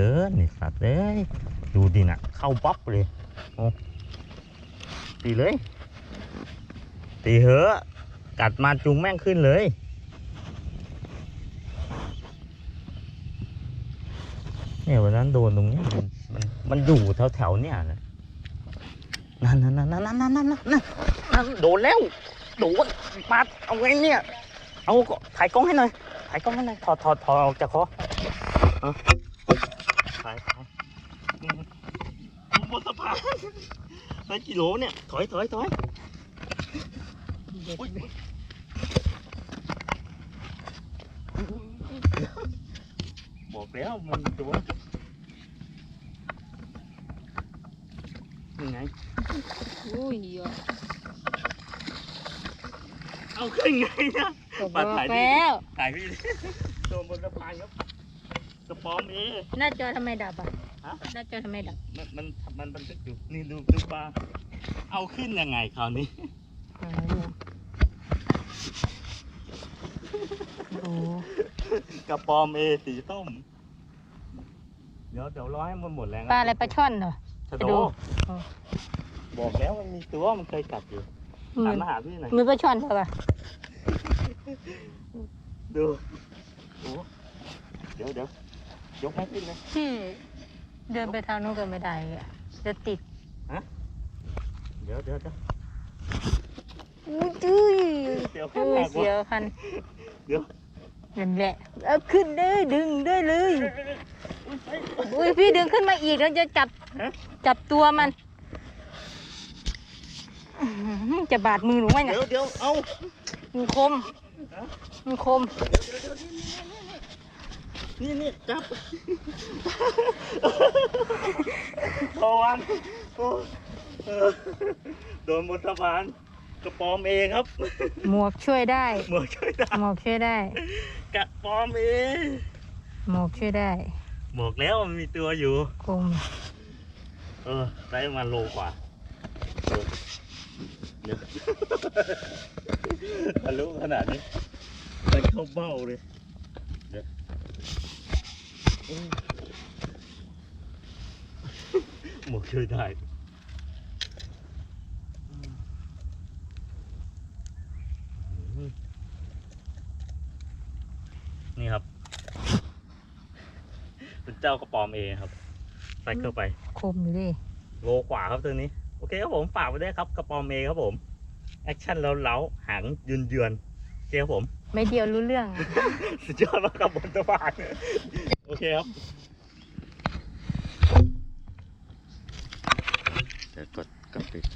กินนี่สัตว์เลยดูดินะเข้าป๊อบเลยโอ้ตีเลย ตีเหอะกัดมาจุงแม่งขึ้นเลยเนี่ยวันนั้นโดนตรงนี้มันมันมันอยู่แถวแถวเนี่ยนะนั่นนั่นนั่นนั่นนั่นนั่นนั่นโดนแล้วโดนมาเอาไงเนี่ย เอาถ่ายกล้องให้หน่อยถ่ายกล้องให้หน่อยถอดถอดถอดออกจากคอ อืมบนสะพานไปกี่โลเนี่ย ถอยถอยถอยอุ๊ยบอกแล้วมันตัวยังไงอุ้ยอะเอาขึ้นไงเนี่ยก็บปัอดกถ่ายดิแล้วถ่ายพี่ดิโดนบนสะพานครับกระป๋อมเองหน้าจอทำไมดับอะฮะ หน้าจอทำไมดับมันมันมันบันทึกอยู่นี่ดูดูปลาเอาขึ้นยังไงคราวนี้อ๋อโอ้กระปอมเอสีส้ม เดี๋ยวเดี๋ยวรอให้มันหมดแรงปลาอะไรปลาช่อนเหรอชะไปโดดูอ๋อบอกแล้วมันมีตัวมันเคยกัดอยู่เหมืหัอนนมาหาพี่หน่อยมือปลาช่อนเหรอปะดูโอ้เดี๋ยวเดี๋ยวยกให้ขึ้นเลยพี่ เดินไปทางนู้นก็ไม่ได้อะจะติดเดี๋ยวเดี๋ยวเดี๋ยวอุ้ยจุ้ยเดี๋ยวอุ้ยเสียวคันเดี๋ยวนั่นแหละเอาขึ้นได้ดึงได้เลยอุ้ยพี่ดึงขึ้นมาอีกแล้วจะจับฮะจับตัวมันอื้อหือจะบาดมือหนูไหมเนี่ยเดี๋ยวเดี๋ยวเอามันคมมันคม นี่นี่จับพอ วันโอ้เออโดนบนสะพานกระปอมเองครับหมวกช่วยได้ หมวกช่วยได้หมวกช่วยได้ กระปอมเองหมวกช่วยได้ บอกแล้วมันมีตัวอยู่คมเออได้ประมาณโลกว่าเออเดี๋ยวทะลุขนาดนี้มันเข้าเบ้าเลยเดี๋ยวอืม หมวกช่วยได้อืมนี่ครับ เป็นเจ้ากระปอมเองครับ ใส่เข้าไป คมอยู่ดิโลกว่าครับตัวนี้ โอเคครับผมฝากไว้ด้วยครับกระปอมเมครับผม แอคชั่นเล้าๆหางยืนเยือนๆโอเคครับผม ไม่เดียวรู้เรื่องอะสุดยอดมากกับบนสะพานโอเคครับ That's what complete.